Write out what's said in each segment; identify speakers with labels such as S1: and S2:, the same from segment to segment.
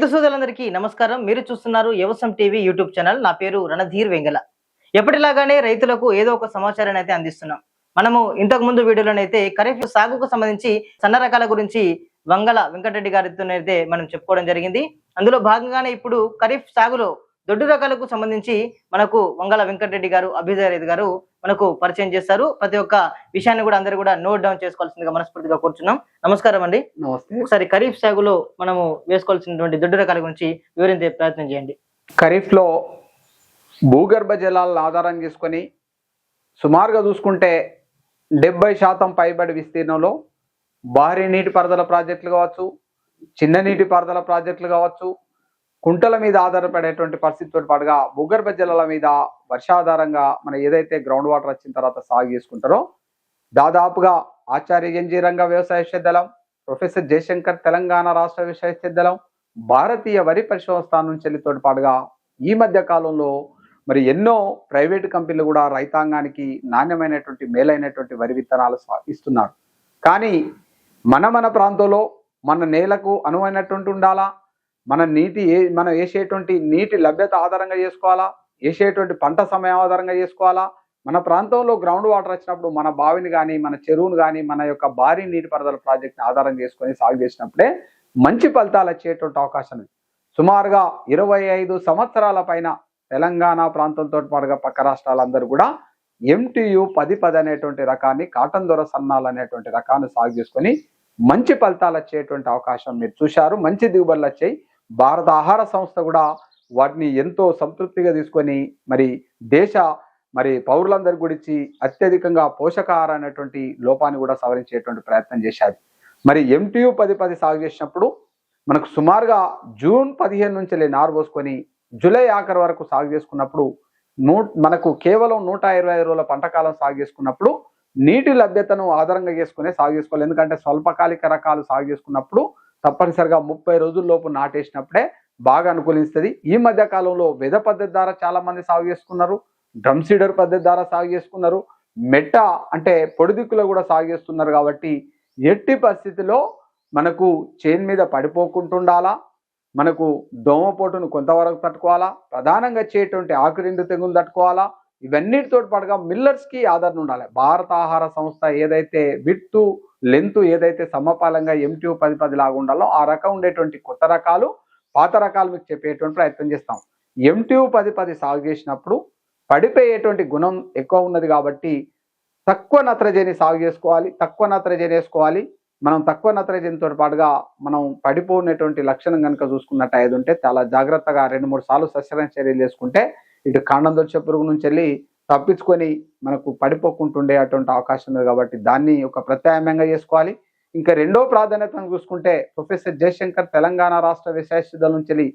S1: రైతు సోదరులందరికీ నమస్కారం. మీరు చూస్తున్నారు వ్యవసాయం టీవీ యూట్యూబ్ ఛానల్. నా పేరు రణధీర్ వెంగల ఎప్పటిలాగానే రైతులకు ఏదో ఒక సమాచారాన్ని అయితే అందిస్తున్నాం. మనము ఇంతకు ముందు వీడియోలోనైతే ఖరీఫ్ సాగుకు సంబంధించి సన్న రకాల గురించి వంగల వెంకటరెడ్డి గారితో అయితే మనం చెప్పుకోవడం జరిగింది. అందులో భాగంగానే ఇప్పుడు ఖరీఫ్ సాగులో దొడ్డు రకాలకు సంబంధించి మనకు వంగల వెంకటరెడ్డి గారు అభ్యుదయ రైతు గారు మనకు పరిచయం చేస్తారు. ప్రతి ఒక్క విషయాన్ని కూడా అందరూ కూడా నోట్ డౌన్ చేసుకోవాల్సిందిగా మనస్ఫూర్తిగా కూర్చున్నాం. నమస్కారం అండి.
S2: నమస్తే.
S1: ఒకసారి ఖరీఫ్ సాగులో మనము వేసుకోవాల్సినటువంటి దొడ్డు రకాల గురించి వివరించే ప్రయత్నం చేయండి.
S2: ఖరీఫ్లో భూగర్భ జలాలను ఆధారం చేసుకొని సుమారుగా చూసుకుంటే డెబ్బై శాతం పైబడి విస్తీర్ణంలో భారీ నీటిపారుదల ప్రాజెక్టులు కావచ్చు చిన్న నీటిపారుదల ప్రాజెక్టులు కావచ్చు కుంటల మీద ఆధారపడేటువంటి పరిస్థితితో పాటుగా భూగర్భ జలాల మీద వర్షాధారంగా మన ఏదైతే గ్రౌండ్ వాటర్ వచ్చిన తర్వాత సాగు చేసుకుంటారో దాదాపుగా ఆచార్య ఎన్జీ రంగ వ్యవసాయ విశ్వవిద్యాలయం ప్రొఫెసర్ జయశంకర్ తెలంగాణ రాష్ట్ర విశ్వవిద్యాలయం భారతీయ వరి పరిశోధన స్థానం నుంచి వెళ్ళితోటి పాటుగా ఈ మధ్య కాలంలో మరి ఎన్నో ప్రైవేటు కంపెనీలు కూడా రైతాంగానికి నాణ్యమైనటువంటి మేలైనటువంటి వరి విత్తనాలు ఇస్తున్నారు. కానీ మన మన ప్రాంతంలో మన నేలకు అనువైనటువంటి ఉండాలా? మన నీటి ఏ మనం వేసేటువంటి నీటి లభ్యత ఆధారంగా చేసుకోవాలా? వేసేటువంటి పంట సమయం ఆధారంగా చేసుకోవాలా? మన ప్రాంతంలో గ్రౌండ్ వాటర్ వచ్చినప్పుడు మన బావిని కానీ మన చెరువును కానీ మన యొక్క భారీ నీటిపారుదల ప్రాజెక్ట్ని ఆధారం చేసుకొని సాగు చేసినప్పుడే మంచి ఫలితాలు వచ్చేటువంటి అవకాశం ఉంది. సుమారుగా ఇరవై ఐదు సంవత్సరాల పైన తెలంగాణ ప్రాంతంతో పాటుగా పక్క రాష్ట్రాలందరూ కూడా ఎంటీయు పది పది అనేటువంటి రకాన్ని కాటన్ దొర సన్నాలు అనేటువంటి రకాన్ని సాగు చేసుకొని మంచి ఫలితాలు వచ్చేటువంటి అవకాశం మీరు చూశారు. మంచి దిగుబడులు వచ్చాయి. భారత ఆహార సంస్థ కూడా వాటిని ఎంతో సంతృప్తిగా తీసుకొని మరి దేశ మరి పౌరులందరి గురించి అత్యధికంగా పోషకాహార అనేటువంటి లోపాన్ని కూడా సవరించేటువంటి ప్రయత్నం చేశారు. మరి ఎంటీయూ పది పది సాగు చేసినప్పుడు మనకు సుమారుగా జూన్ పదిహేను నుంచి నారు పోసుకొని జూలై ఆఖరి వరకు సాగు చేసుకున్నప్పుడు నూ మనకు కేవలం నూట ఇరవై ఐదు రోజుల పంటకాలం సాగు చేసుకున్నప్పుడు నీటి లభ్యతను ఆధారంగా చేసుకునే సాగు చేసుకోవాలి. ఎందుకంటే స్వల్పకాలిక రకాలు సాగు చేసుకున్నప్పుడు తప్పనిసరిగా ముప్పై రోజుల్లోపు నాటేసినప్పుడే బాగా అనుకూలిస్తుంది. ఈ మధ్య కాలంలో వెద పద్ధతి ద్వారా చాలా మంది సాగు చేసుకున్నారు. డ్రమ్ సీడర్ పద్ధతి ద్వారా సాగు చేసుకున్నారు. మెట్ట అంటే పొడిదిక్కులో కూడా సాగు చేస్తున్నారు కాబట్టి ఎట్టి పరిస్థితిలో మనకు చేను మీద పడిపోకుంటుండాలా? మనకు దోమపోటును కొంతవరకు తట్టుకోవాలా? ప్రధానంగా వచ్చేటువంటి ఆకురిండు తెగులు తట్టుకోవాలా? ఇవన్నిటితో పాటుగా మిల్లర్స్కి ఆదరణ ఉండాలి. భారత ఆహార సంస్థ ఏదైతే విత్తు లెంత్ ఏదైతే సమపాలంగా ఎంటీయూ పది పది లాగా ఉండాలో ఆ రకం ఉండేటువంటి కొత్త రకాలు పాత రకాలు మీకు చెప్పేటువంటి ప్రయత్నం చేస్తాం. ఎంటీయూ పది పది సాగు చేసినప్పుడు పడిపోయేటువంటి గుణం ఎక్కువ ఉన్నది కాబట్టి తక్కువ నత్రజని సాగు చేసుకోవాలి తక్కువ నత్రజని వేసుకోవాలి. మనం తక్కువ నత్రజనితో పాటుగా మనం పడిపోయినటువంటి లక్షణం కనుక చూసుకున్నట్టు ఐదు ఉంటే చాలా జాగ్రత్తగా రెండు మూడు సార్లు సస్యరణ చర్యలు చేసుకుంటే ఇటు కాండం దొరిచే పురుగు నుంచి వెళ్ళి తప్పించుకొని మనకు పడిపోకుంటుండే అటువంటి అవకాశం ఉంది కాబట్టి దాన్ని ఒక ప్రత్యామ్నాయంగా చేసుకోవాలి. ఇంకా రెండో ప్రాధాన్యతను చూసుకుంటే ప్రొఫెసర్ జయశంకర్ తెలంగాణ రాష్ట్ర విశ్వవిద్యాలయం నుంచి వెళ్ళి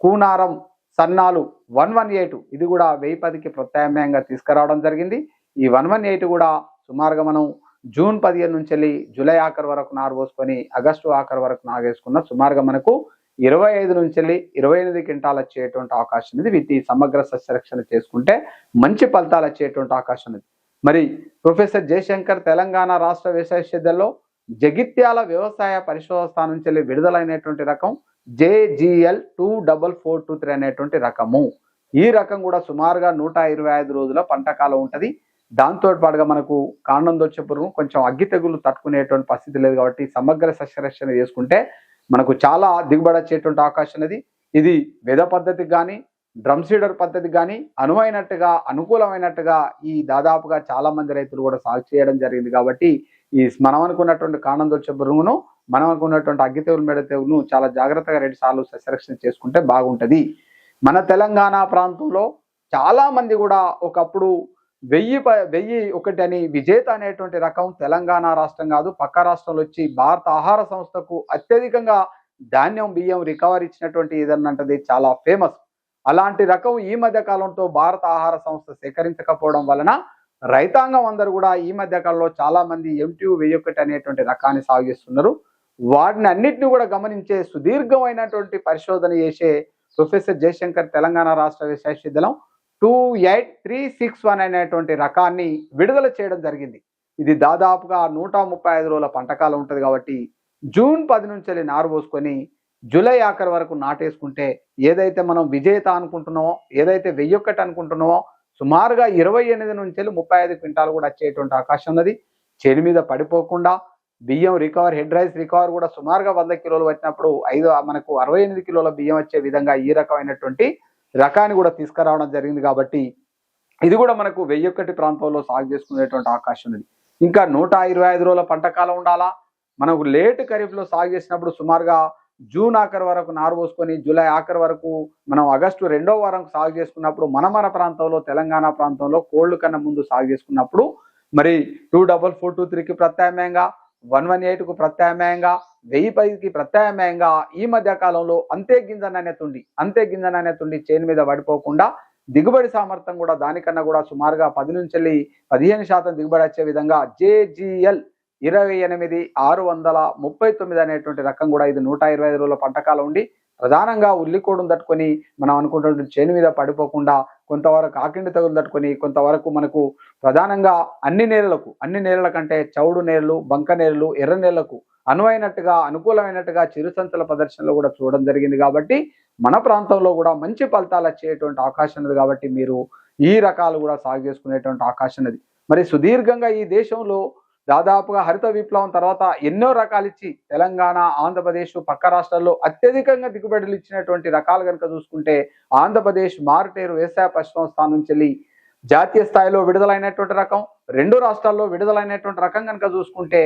S2: కూనారం సన్నాలు వన్ వన్ ఎయిట్ ఇది కూడా వెయ్యి పదికి ప్రత్యామ్నాయంగా తీసుకురావడం జరిగింది. ఈ వన్ వన్ ఎయిట్ కూడా సుమారుగా మనం జూన్ పదిహేను నుంచి వెళ్ళి జూలై ఆఖరి వరకు నారు పోసుకొని ఆగస్టు ఆఖరి వరకు నాగేసుకున్న సుమారుగా మనకు ఇరవై ఐదు నుంచి వెళ్ళి ఇరవై ఎనిమిది క్వింటాలు వచ్చేటువంటి అవకాశం ఉంది వీటి సమగ్ర సస్యరక్షణ చేసుకుంటే మంచి ఫలితాలు వచ్చేటువంటి అవకాశం ఉంది మరి ప్రొఫెసర్ జయశంకర్ తెలంగాణ రాష్ట్ర విశ్వవిద్యాలయంలో జగిత్యాల వ్యవసాయ పరిశోధన స్థానం నుంచి వెళ్ళి విడుదలైనటువంటి రకం JGL two double four two three అనేటువంటి రకము. ఈ రకం కూడా సుమారుగా నూట ఇరవై ఐదు రోజుల పంటకాలం ఉంటుంది. దాంతో పాటుగా మనకు కాండం దొచ్చే పురుగు కొంచెం అగ్గి తెగులు తట్టుకునేటువంటి పరిస్థితి లేదు కాబట్టి సమగ్ర సస్యరక్షణ చేసుకుంటే మనకు చాలా దిగుబడి వచ్చేటువంటి అవకాశం ఉన్నది. ఇది వెద పద్ధతికి కానీ డ్రమ్ సీడర్ పద్ధతికి కానీ అనువైనట్టుగా అనుకూలమైనట్టుగా ఈ దాదాపుగా చాలా మంది రైతులు కూడా సాగు చేయడం జరిగింది కాబట్టి ఈ మనం అనుకున్నటువంటి కాండం దొచ్చే పురుగును మనం అనుకున్నటువంటి అగ్గి తెగులు మెడ చాలా జాగ్రత్తగా రెండు సార్లు సస్యరక్షణ చేసుకుంటే బాగుంటుంది. మన తెలంగాణ ప్రాంతంలో చాలా మంది కూడా ఒకప్పుడు వెయ్యి ప- వెయ్యి ఒకటి అని విజేత అనేటువంటి రకం తెలంగాణ రాష్ట్రం కాదు పక్క రాష్ట్రంలో వచ్చి భారత ఆహార సంస్థకు అత్యధికంగా ధాన్యం బియ్యం రికవరీ ఇచ్చినటువంటి ఏదన్నంటది చాలా ఫేమస్. అలాంటి రకం ఈ మధ్య కాలంతో భారత ఆహార సంస్థ సేకరించకపోవడం వలన రైతాంగం అందరూ కూడా ఈ మధ్య కాలంలో చాలా మంది ఎంటీయూ వెయ్యి ఒకటి అనేటువంటి రకాన్ని సాగిస్తున్నారు. వాటిని అన్నిటిని కూడా గమనించే సుదీర్ఘమైనటువంటి పరిశోధన చేసే ప్రొఫెసర్ జయశంకర్ తెలంగాణ రాష్ట్ర విశ్వవిద్యాలయం two eight three six one అనేటువంటి రకాన్ని విడుదల చేయడం జరిగింది. ఇది దాదాపుగా నూట ముప్పై ఐదు రోజుల పంటకాలం ఉంటుంది కాబట్టి జూన్ పది నుంచి వెళ్ళి నారు పోసుకొని జూలై ఆఖరి వరకు నాటేసుకుంటే ఏదైతే మనం విజేత అనుకుంటున్నామో ఏదైతే వెయ్యొక్కటి అనుకుంటున్నామో సుమారుగా ఇరవై ఎనిమిది నుంచి ముప్పై ఐదు క్వింటాలు కూడా వచ్చేటువంటి అవకాశం ఉన్నది. చేను మీద పడిపోకుండా బియ్యం రికవర్ హెడ్ రైస్ రికవర్ కూడా సుమారుగా వంద కిలోలు వచ్చినప్పుడు ఐదు మనకు అరవై ఎనిమిది కిలోల బియ్యం వచ్చే విధంగా ఈ రకమైనటువంటి రకాన్ని కూడా తీసుకురావడం జరిగింది కాబట్టి ఇది కూడా మనకు వెయ్యొక్కటి ప్రాంతంలో సాగు చేసుకునేటువంటి అవకాశం ఉంది ఇంకా నూట ఇరవై ఐదు రోజుల పంట కాలం ఉండాలా? మనకు లేట్ ఖరీఫ్లో సాగు చేసినప్పుడు సుమారుగా జూన్ ఆఖరి వరకు నారు పోసుకొని జూలై ఆఖరి వరకు మనం ఆగస్టు రెండో వారం సాగు చేసుకున్నప్పుడు మన మన ప్రాంతంలో తెలంగాణ ప్రాంతంలో కోళ్ళు కన్నా ముందు సాగు చేసుకున్నప్పుడు మరి టూ డబల్ ఫోర్ టూ త్రీకి ప్రత్యామ్నాయంగా వన్ వన్ ఎయిట్కు ప్రత్యామ్నాయంగా వెయ్యి పైకి ప్రత్యామ్నాయంగా ఈ మధ్య కాలంలో అంతే గింజ నాణ్యత ఉండి అంతే గింజ నాణ్యత ఉండి చేను మీద పడిపోకుండా దిగుబడి సామర్థ్యం కూడా దానికన్నా కూడా సుమారుగా పది నుంచి వెళ్ళి పదిహేను శాతం దిగుబడి వచ్చే విధంగా జేజిఎల్ ఇరవై ఎనిమిది ఆరు వందల ముప్పై తొమ్మిది అనేటువంటి రకం కూడా ఇది నూట ఇరవై ఐదు రోజుల పంటకాలం ఉండి ప్రధానంగా ఉల్లికోడును తట్టుకొని మనం అనుకుంటున్నటువంటి చేను మీద పడిపోకుండా కొంతవరకు ఆకిండి తగులు తట్టుకొని కొంతవరకు మనకు ప్రధానంగా అన్ని నేలలకు అన్ని నేలల కంటే చౌడు నేలలు బంక నేలలు ఎర్ర నేలలకు అనువైనట్టుగా అనుకూలమైనట్టుగా చిరుసంచల ప్రదర్శనలో కూడా చూడడం జరిగింది కాబట్టి మన ప్రాంతంలో కూడా మంచి ఫలితాలు వచ్చేటువంటి అవకాశం ఉంది కాబట్టి మీరు ఈ రకాలు కూడా సాగు చేసుకునేటువంటి అవకాశం ఉంది మరి సుదీర్ఘంగా ఈ దేశంలో దాదాపుగా హరిత విప్లవం తర్వాత ఎన్నో రకాలు ఇచ్చి తెలంగాణ ఆంధ్రప్రదేశ్ పక్క రాష్ట్రాల్లో అత్యధికంగా దిగుబడులు ఇచ్చినటువంటి రకాలు కనుక చూసుకుంటే ఆంధ్రప్రదేశ్ మారుటేరు వ్యవసాయ పరిశ్రమ స్థానం నుంచి వెళ్ళి జాతీయ స్థాయిలో విడుదలైనటువంటి రకం. రెండు రాష్ట్రాల్లో విడుదలైనటువంటి రకం కనుక చూసుకుంటే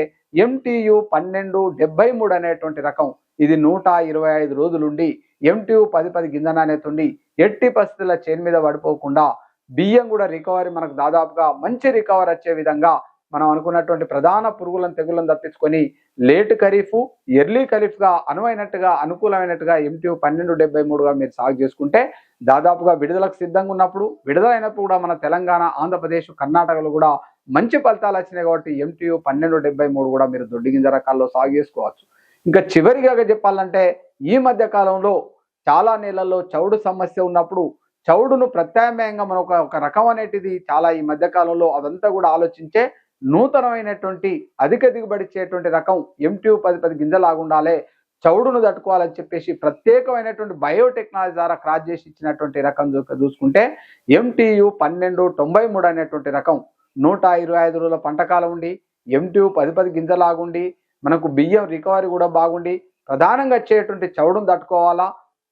S2: ఎంటీయు పన్నెండు డెబ్బై మూడు అనేటువంటి రకం. ఇది నూట ఇరవై ఐదు రోజులుండి ఎంటీయు పది పది గింజన నాణ్యత ఉండి ఎట్టి పరిస్థితుల చేను మీద పడిపోకుండా బియ్యం కూడా రికవరీ మనకు దాదాపుగా మంచి రికవర్ వచ్చే విధంగా మనం అనుకున్నటువంటి ప్రధాన పురుగులను తెగులను తప్పించుకొని లేట్ ఖరీఫ్ ఎర్లీ ఖరీఫ్గా అనువైనట్టుగా అనుకూలమైనట్టుగా ఎంటీయూ పన్నెండు డెబ్బై మూడుగా మీరు సాగు చేసుకుంటే దాదాపుగా విడుదలకు సిద్ధంగా ఉన్నప్పుడు విడుదలైనప్పుడు కూడా మన తెలంగాణ ఆంధ్రప్రదేశ్ కర్ణాటకలో కూడా మంచి ఫలితాలు వచ్చినాయి కాబట్టి ఎంటీయూ పన్నెండు డెబ్బై మూడు కూడా మీరు దొడ్డి గింజ రకాల్లో సాగు చేసుకోవచ్చు. ఇంకా చివరిగా చెప్పాలంటే ఈ మధ్య కాలంలో చాలా నేలల్లో చౌడు సమస్య ఉన్నప్పుడు చౌడును ప్రత్యామ్నాయంగా మనం ఒక ఒక రకం అనేటిది చాలా ఈ మధ్య కాలంలో అదంతా కూడా ఆలోచించే నూతనమైనటువంటి అధిక దిగుబడి ఇచ్చేటువంటి రకం ఎంటీయూ పది పది గింజలాగా చౌడును తట్టుకోవాలని చెప్పేసి ప్రత్యేకమైనటువంటి బయోటెక్నాలజీ ద్వారా క్రాస్ చేసి ఇచ్చినటువంటి రకం చూసుకుంటే ఎంటీయు పన్నెండు తొంభై మూడు అనేటువంటి రకం నూట ఇరవై ఐదు రోజుల పంటకాలం ఉండి ఎంటీయు పది పది గింజలాగుండి మనకు బియ్యం రికవరీ కూడా బాగుండి ప్రధానంగా వచ్చేటువంటి చౌడును తట్టుకోవాలా?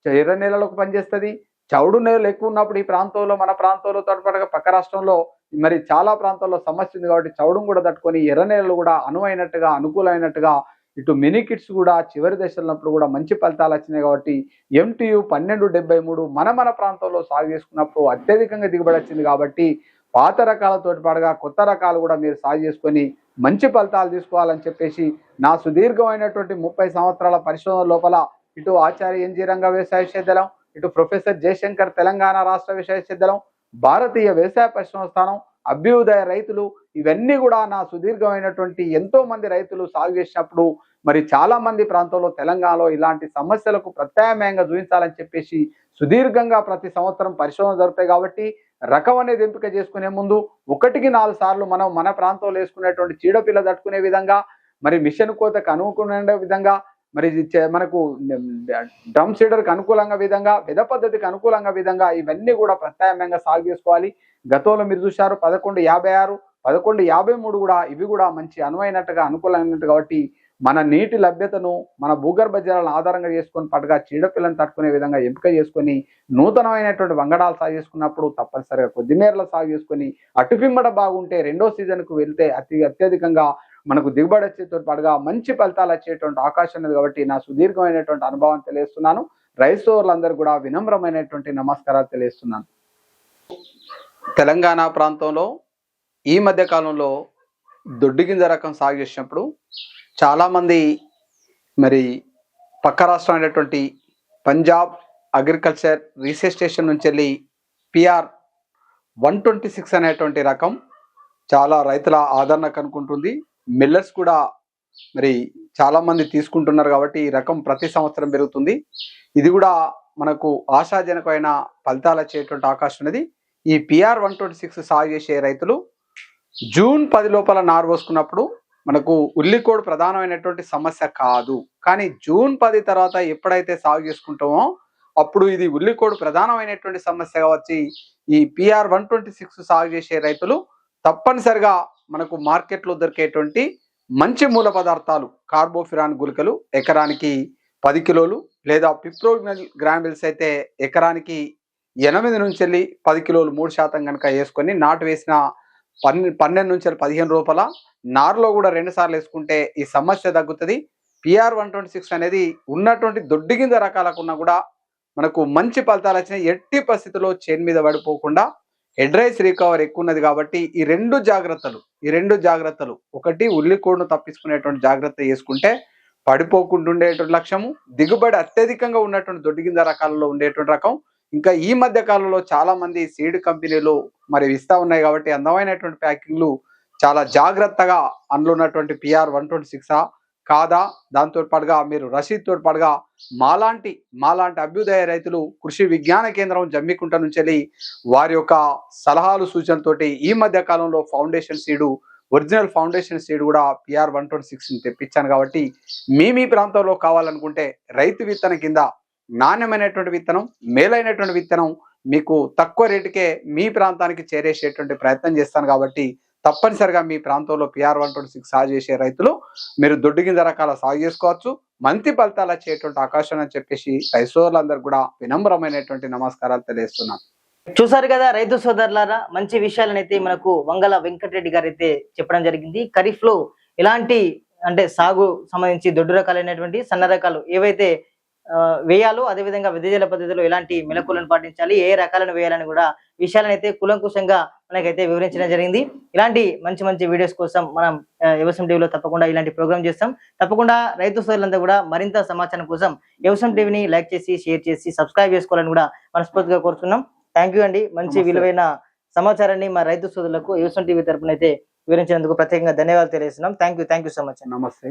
S2: ఎర్ర నేలలకు పనిచేస్తుంది. చౌడు నేలలు ఎక్కువ ఉన్నప్పుడు ఈ ప్రాంతంలో మన ప్రాంతంలో తోడ్పాటుగా పక్క రాష్ట్రంలో మరి చాలా ప్రాంతాల్లో సమస్య ఉంది కాబట్టి చౌడం కూడా తట్టుకొని ఎర్ర నేలలు కూడా అనువైనట్టుగా అనుకూలమైనట్టుగా ఇటు మినీ కిట్స్ కూడా చివరి దశలో కూడా మంచి ఫలితాలు వచ్చినాయి కాబట్టి ఎంటీయు పన్నెండు డెబ్బై మూడు మన మన ప్రాంతంలో సాగు చేసుకున్నప్పుడు అత్యధికంగా దిగుబడి వచ్చింది కాబట్టి పాత రకాలతో పాటుగా కొత్త రకాలు కూడా మీరు సాగు చేసుకొని మంచి ఫలితాలు తీసుకోవాలని చెప్పేసి నా సుదీర్ఘమైనటువంటి ముప్పై సంవత్సరాల పరిశోధన లోపల ఇటు ఆచార్య ఎన్జీ రంగ వ్యవసాయ విశ్వవిద్యాలయం ఇటు ప్రొఫెసర్ జయశంకర్ తెలంగాణ రాష్ట్ర విశ్వవిద్యాలయం భారతీయ వ్యవసాయ పరిశ్రమ స్థానం అభ్యుదయ రైతులు ఇవన్నీ కూడా నా సుదీర్ఘమైనటువంటి ఎంతో మంది రైతులు సాగు చేసినప్పుడు మరి చాలా మంది ప్రాంతంలో తెలంగాణలో ఇలాంటి సమస్యలకు ప్రత్యామ్నాయంగా చూపించాలని చెప్పేసి సుదీర్ఘంగా ప్రతి సంవత్సరం పరిశోధన జరుగుతాయి కాబట్టి రకం అనేది ఎంపిక చేసుకునే ముందు ఒకటికి నాలుగు సార్లు మనం మన ప్రాంతంలో వేసుకునేటువంటి చీడపిల్ల తట్టుకునే విధంగా మరి మిషన్ కోతకు అనుకునే విధంగా మరి మనకు డ్రమ్ సీడర్కి అనుకూలంగా విధంగా విధ పద్ధతికి అనుకూలంగా విధంగా ఇవన్నీ కూడా ప్రత్యామ్నాయంగా సాగు చేసుకోవాలి. గతంలో మీరు చూశారు పదకొండు యాభై ఆరు పదకొండు యాభై మూడు కూడా ఇవి కూడా మంచి అనువైనట్టుగా అనుకూలమైనట్టు కాబట్టి మన నీటి లభ్యతను మన భూగర్భ జలాలను ఆధారంగా చేసుకొని పట్టుగా చీడపిల్లను తట్టుకునే విధంగా ఎంపిక చేసుకొని నూతనమైనటువంటి వంగడాలు సాగు చేసుకున్నప్పుడు తప్పనిసరిగా కొద్దిమేరలో సాగు చేసుకొని అటుపిమ్మడ బాగుంటే రెండో సీజన్కు వెళ్తే అతి అత్యధికంగా మనకు దిగుబడి వచ్చేతో పాటుగా మంచి ఫలితాలు వచ్చేటువంటి అవకాశం ఉంది కాబట్టి నా సుదీర్ఘమైనటువంటి అనుభవం తెలియస్తున్నాను రైస్ సోదరులందరూ కూడా వినమ్రమైనటువంటి నమస్కారాలు తెలియస్తున్నాను తెలంగాణ ప్రాంతంలో ఈ మధ్య కాలంలో దొడ్డి గింజ రకం సాగు చేసినప్పుడు చాలామంది మరి పక్క రాష్ట్రం అయినటువంటి పంజాబ్ అగ్రికల్చర్ రీసెర్చ్ స్టేషన్ నుంచి వెళ్ళి పిఆర్ వన్ ట్వంటీ సిక్స్ అనేటువంటి రకం చాలా రైతుల ఆదరణ కనుక్కుంటుంది. మిల్లర్స్ కూడా మరి చాలామంది తీసుకుంటున్నారు కాబట్టి ఈ రకం ప్రతి సంవత్సరం పెరుగుతుంది. ఇది కూడా మనకు ఆశాజనకమైన ఫలితాలు వచ్చేటువంటి అవకాశం ఉన్నది. ఈ పిఆర్ వన్ ట్వంటీ సిక్స్ సాగు చేసే రైతులు జూన్ పది లోపల నారు పోసుకున్నప్పుడు మనకు ఉల్లికోడు ప్రధానమైనటువంటి సమస్య కాదు. కానీ జూన్ పది తర్వాత ఎప్పుడైతే సాగు చేసుకుంటామో అప్పుడు ఇది ఉల్లికోడు ప్రధానమైనటువంటి సమస్యగా వచ్చి ఈ పిఆర్ వన్ ట్వంటీ సిక్స్ సాగు చేసే రైతులు తప్పనిసరిగా మనకు మార్కెట్లో దొరికేటువంటి మంచి మూల పదార్థాలు కార్బోఫిరాన్ గుళికలు ఎకరానికి పది కిలోలు లేదా పిప్రోగ్నల్ గ్రామిల్స్ అయితే ఎకరానికి ఎనిమిది నుంచి వెళ్ళి పది కిలోలు మూడు శాతం కనుక వేసుకొని నాటు వేసిన పన్నె పన్నెండు నుంచి పదిహేను రూపాయల నారులో కూడా రెండు సార్లు వేసుకుంటే ఈ సమస్య తగ్గుతుంది. పిఆర్ వన్ ట్వంటీ సిక్స్ అనేది ఉన్నటువంటి దొడ్డి గింజ రకాలకున్నా కూడా మనకు మంచి ఫలితాలు వచ్చినాయి. ఎట్టి పరిస్థితుల్లో చేను మీద పడిపోకుండా హెడ్రైస్ రికవర్ ఎక్కువ ఉన్నది కాబట్టి ఈ రెండు జాగ్రత్తలు ఈ రెండు జాగ్రత్తలు. ఒకటి ఉల్లికోడును తప్పించుకునేటువంటి జాగ్రత్త చేసుకుంటే పడిపోకుండా ఉండేటువంటి లక్ష్యము దిగుబడి అత్యధికంగా ఉన్నటువంటి దొడ్డిగింజ రకాలలో ఉండేటువంటి రకం. ఇంకా ఈ మధ్య కాలంలో చాలా మంది సీడ్ కంపెనీలు మరి ఇస్తా ఉన్నాయి కాబట్టి అందమైనటువంటి ప్యాకింగ్లు చాలా జాగ్రత్తగా అందులో ఉన్నటువంటి పిఆర్ వన్ ట్వంటీ సిక్స్ కాదా? దాంతో పాటుగా మీరు రసీద్ తోటి పాటుగా మాలాంటి మాలాంటి అభ్యుదయ రైతులు కృషి విజ్ఞాన కేంద్రం జమ్మికుంట నుంచి వెళ్ళి వారి యొక్క సలహాలు సూచనలతోటి ఈ మధ్య కాలంలో foundation seed original foundation seed కూడా పిఆర్ వన్ ట్వంటీ సిక్స్ని తెప్పించాను కాబట్టి మీ మీ ప్రాంతంలో కావాలనుకుంటే రైతు విత్తనం కింద నాణ్యమైనటువంటి విత్తనం మేలైనటువంటి విత్తనం మీకు తక్కువ రేటుకే మీ ప్రాంతానికి చేరేసేటువంటి ప్రయత్నం చేస్తాను కాబట్టి తప్పనిసరిగా మీ ప్రాంతంలో పిఆర్ వన్ ట్వంటీ సిక్స్ సాగు చేసే రైతులు మీరు దొడ్డు గింజ రకాల సాగు చేసుకోవచ్చు. మంచి ఫలితాలు వచ్చేటువంటి అవకాశం అని చెప్పేసి రైతులందరూ కూడా వినమ్రమైనటువంటి నమస్కారాలు తెలియజేస్తున్నాను.
S1: చూసారు కదా రైతు సోదరులారా మంచి విషయాలను అయితే మనకు వంగల వెంకటరెడ్డి గారు అయితే చెప్పడం జరిగింది. ఖరీఫ్లో ఎలాంటి అంటే సాగు సంబంధించి దొడ్డు రకాలైనటువంటి సన్న రకాలు ఏవైతే వేయాలో అదేవిధంగా విధేజల పద్ధతిలో ఎలాంటి మెలకులను పాటించాలి ఏ రకాలను వేయాలని కూడా విషయాలను అయితే కులంకుశంగా మనకైతే వివరించడం జరిగింది. ఇలాంటి మంచి మంచి వీడియోస్ కోసం మనం వ్యవసాయం టీవీలో తప్పకుండా ఇలాంటి ప్రోగ్రామ్ చేస్తాం. తప్పకుండా రైతు సోదరులంతా కూడా మరింత సమాచారం కోసం వ్యవసాయం టీవీని లైక్ చేసి షేర్ చేసి సబ్స్క్రైబ్ చేసుకోవాలని కూడా మనస్ఫూర్తిగా కోరుతున్నాం థ్యాంక్ యూ అండి. మంచి. విలువైన సమాచారాన్ని మా రైతు సోదరులకు యువసం టీవీ తరపున అయితే వివరించినందుకు ప్రత్యేకంగా ధన్యవాదాలు తెలియజేస్తున్నాం. థ్యాంక్ యూ సో మచ్
S2: నమస్తే.